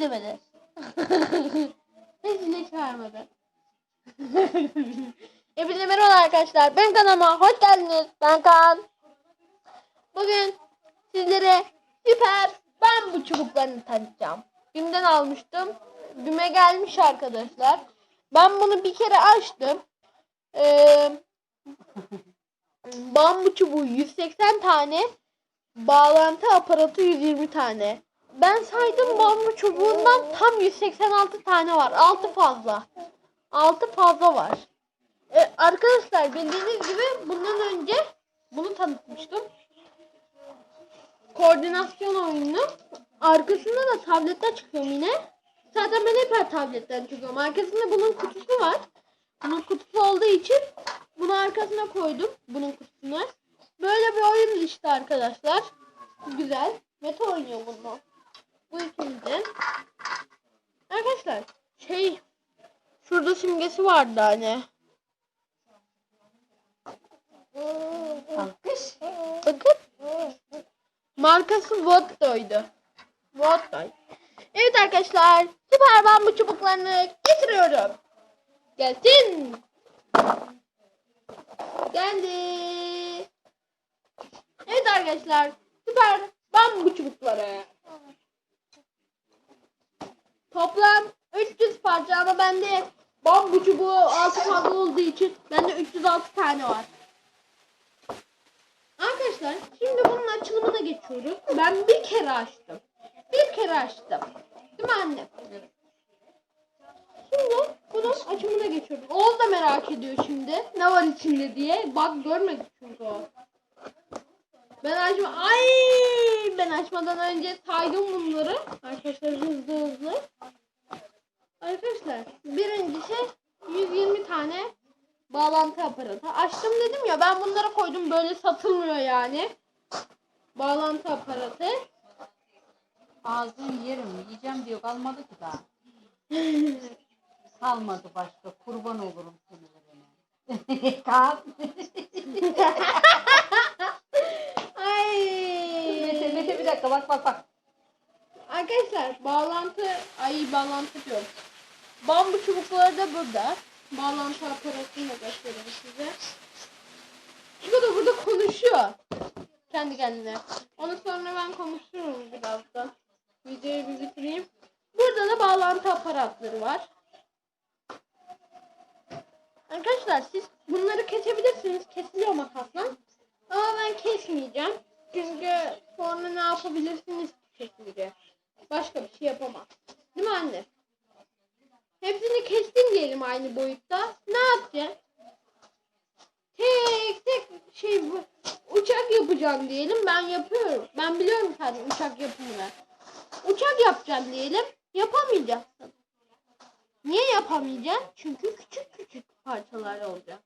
dedi beni. Ne çağırmadı. Hepinize merhaba arkadaşlar. Ben kanalıma hoş geldiniz. Ben Kaan. Bugün sizlere süper bambu çubuklarını tanıtacağım. Bim'den almıştım. Bim'e gelmiş arkadaşlar. Ben bunu bir kere açtım. Ee, bambu çubuğu 180 tane. Bağlantı aparatı 120 tane. Ben saydım bambu çubuğundan tam 186 tane var. 6 fazla. 6 fazla var. Ee, arkadaşlar bildiğiniz gibi bundan önce bunu tanıtmıştım. Koordinasyon oyunu. Arkasında da tablette çıkıyorum yine. Zaten ben hep tabletten çıkıyorum. Arkasında bunun kutusu var. Bunun kutusu olduğu için bunu arkasına koydum. Bunun kutusuna. Böyle bir oyun işte arkadaşlar. Güzel. Mete oynuyor bunu. Bu ikimizin. Arkadaşlar şey şurada simgesi vardı hani. Alkış. Bakın. Markası Voddo'ydu. Voddo. Evet arkadaşlar. Süper bambu çubuklarını getiriyorum. Gelsin. Geldi. Evet arkadaşlar. Süper bambu çubukları. Toplam 300 parça ama bende bambu çubuğu 6 fazla olduğu için bende 306 tane var. Arkadaşlar şimdi bunun açılımına geçiyoruz. Ben bir kere açtım. Bir kere açtım. Değil mi anne? Şimdi bunun açımına geçiyoruz. Oğuz da merak ediyor şimdi. Ne var içinde diye. Bak görmedi çünkü o. Ben açma ay ben açmadan önce saydım bunları. Arkadaşlar hızlı hızlı. Arkadaşlar birincisi 120 tane bağlantı aparatı. Açtım dedim ya ben bunları koydum böyle satılmıyor yani. Bağlantı aparatı. Ağzını yerim yiyeceğim diyor kalmadı ki daha. Kalmadı başka kurban olurum seni verene. Kaan. Ay. Mete, Mete bir dakika bak bak bak. Arkadaşlar bağlantı ay bağlantı diyorum. Bambu çubukları da burada. Bağlantı aparatını da göstereyim size. Bu da burada konuşuyor. Kendi kendine. Onu sonra ben konuşurum birazdan. Videoyu bir bitireyim. Burada da bağlantı aparatları var. Arkadaşlar siz bunları kesebilirsiniz. Kesiliyor makasla. Ama ben kesmeyeceğim. Çünkü sonra ne yapabilirsiniz kesince. Başka bir şey yapamam. Değil mi anne? Hepsini kestin diyelim aynı boyutta. Ne yapacaksın? Tek tek şey bu- uçak yapacağım diyelim. Ben yapıyorum. Ben biliyorum zaten uçak yapımını. Uçak yapacağım diyelim. Yapamayacaksın. Niye yapamayacaksın? Çünkü küçük küçük parçalar olacak.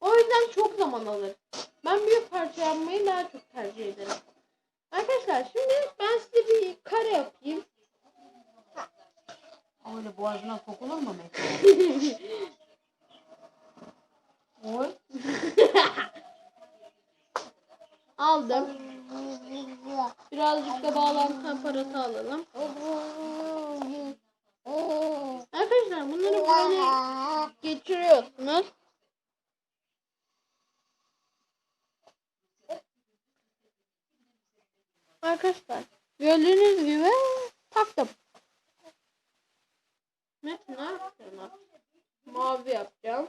O yüzden çok zaman alır. Ben büyük parça yapmayı daha çok tercih ederim. Arkadaşlar şimdi ben size bir kare yapayım. Öyle boğazına sokulur mu Mete? Oy. Aldım. Birazcık da bağlantı aparatı alalım. Arkadaşlar bunları böyle geçiriyorsunuz. Arkadaşlar gördüğünüz gibi taktım. Metin ne yapıyorsun? Mavi yapacağım.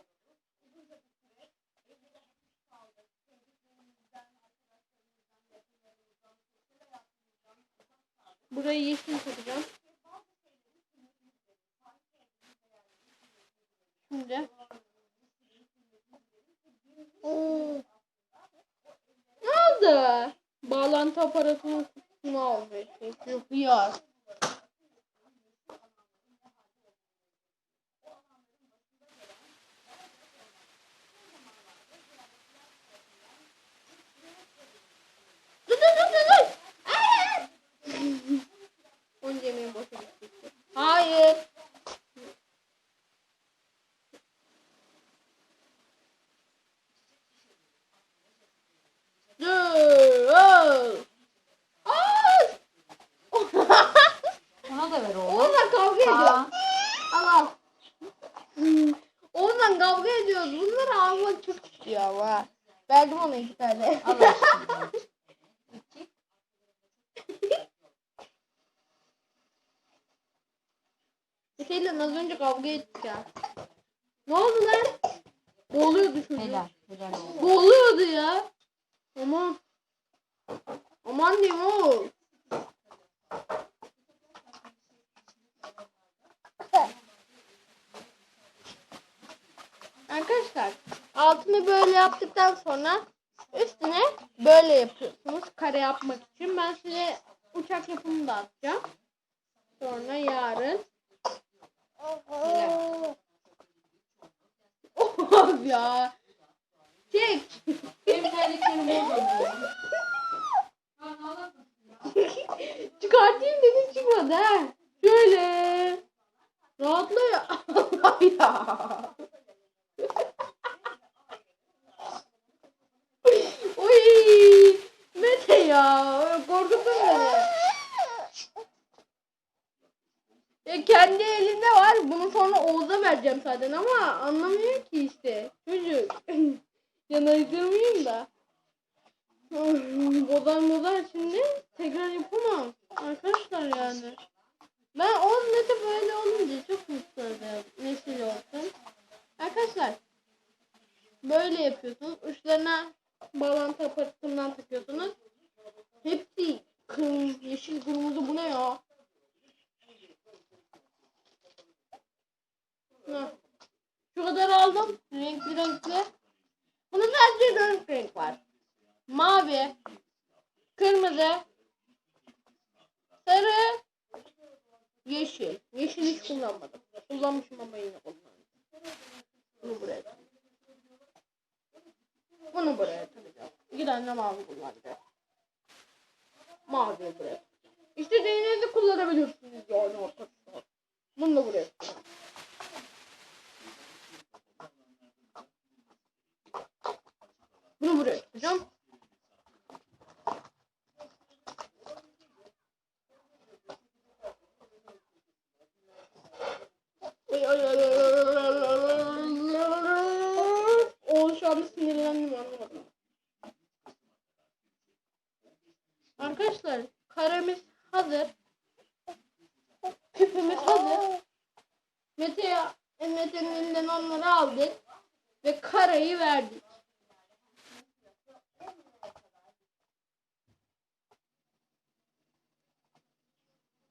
Burayı yeşil takacağım. Şimdi. Oo. Ne oldu? Bağlantı aparatının kutusunu dur dur dur. Aa! Onca yemeğin boşa gitti. Hayır. Resmen kavga ediyoruz. Bunları almak çok istiyor ama. Verdim ona iki tane. Allah şey az önce kavga ettik ya. Ne oldu lan? Boğuluyordu çocuk. Helal. Helal. Boğuluyordu ya. Aman. Aman diyeyim oğlum. Altını böyle yaptıktan sonra üstüne böyle yapıyorsunuz kare yapmak için. Ben size uçak yapımını da atacağım. Sonra yarın. Of ya. Çek. Çıkartayım dedim çıkmadı ha. Şöyle. Rahatla ya. Ya. Oy. Mete ya. Korkuttun beni. Ya kendi elinde var. Bunu sonra Oğuz'a vereceğim zaten ama anlamıyor ki işte. Çocuk. Yanayacağım da. Bozar bozar şimdi tekrar yapamam. Arkadaşlar yani. Ben o nete böyle olunca çok mutlu oluyorum. Nesil olsun. Arkadaşlar böyle yapıyorsunuz. Uçlarına bağlantı aparatından takıyorsunuz. Hepsi kırmızı, yeşil, kırmızı bu ne ya? Heh. Şu kadar aldım. Renkli renkli. Bunun sadece dört renk var. Mavi, kırmızı, sarı, yeşil. Yeşil hiç kullanmadım. Kullanmışım ama yine kullanmadım. Bunu buraya. Bunu buraya takacağım. İki tane mavi kullanacağım. Mavi buraya takacağım. İstediğinizi kullanabilirsiniz yani arkadaşlar. Bunu da buraya. Bunu buraya takacağım. Ay, ay, ay, ay, ay, Mete'nin onları aldık. Ve karayı verdik.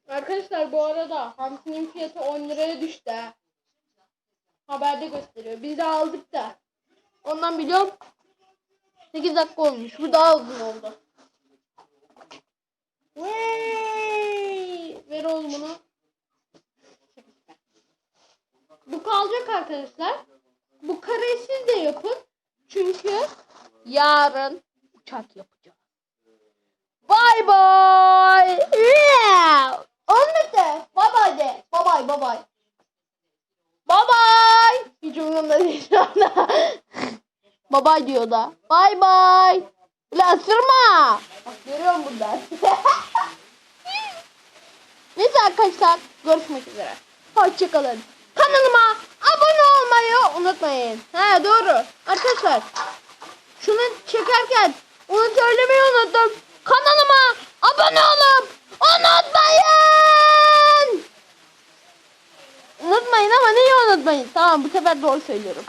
Arkadaşlar bu arada hamsinin fiyatı 10 liraya düştü. ha. Haberde gösteriyor. Biz de aldık da. Ondan biliyorum. 8 dakika olmuş. Bu daha uzun oldu. Vay! Ver oğlum bunu. Bu kalacak arkadaşlar. Bu kareyi siz de yapın. Çünkü yarın uçak yapacağız. Bye bye. Yeah. Olmadı. Bye bye de. Bye bye bye bye. Bye bye. Hiç umurumda değil şu anda. bye bye diyor da. Bye bye. La ısırma. Bak görüyorum buradan. Neyse arkadaşlar görüşmek üzere. Hoşçakalın. Kanalıma abone olmayı unutmayın. He doğru. Arkadaşlar şunu çekerken onu söylemeyi unuttum. Kanalıma abone olup unutmayın. Unutmayın ama neyi unutmayın? Tamam bu sefer doğru söylüyorum.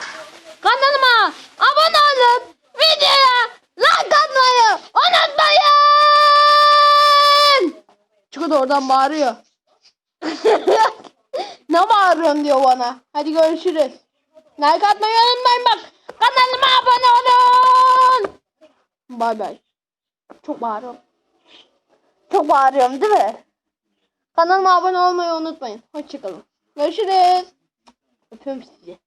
Kanalıma abone olup videoya like atmayı unutmayın. De oradan bağırıyor. ne bağırıyorsun diyor bana. Hadi görüşürüz. Like atmayı unutmayın bak. Kanalıma abone olun. Bay bay. Çok bağırıyorum. Çok bağırıyorum değil mi? Kanalıma abone olmayı unutmayın. Hoşçakalın. Görüşürüz. Öpüyorum sizi.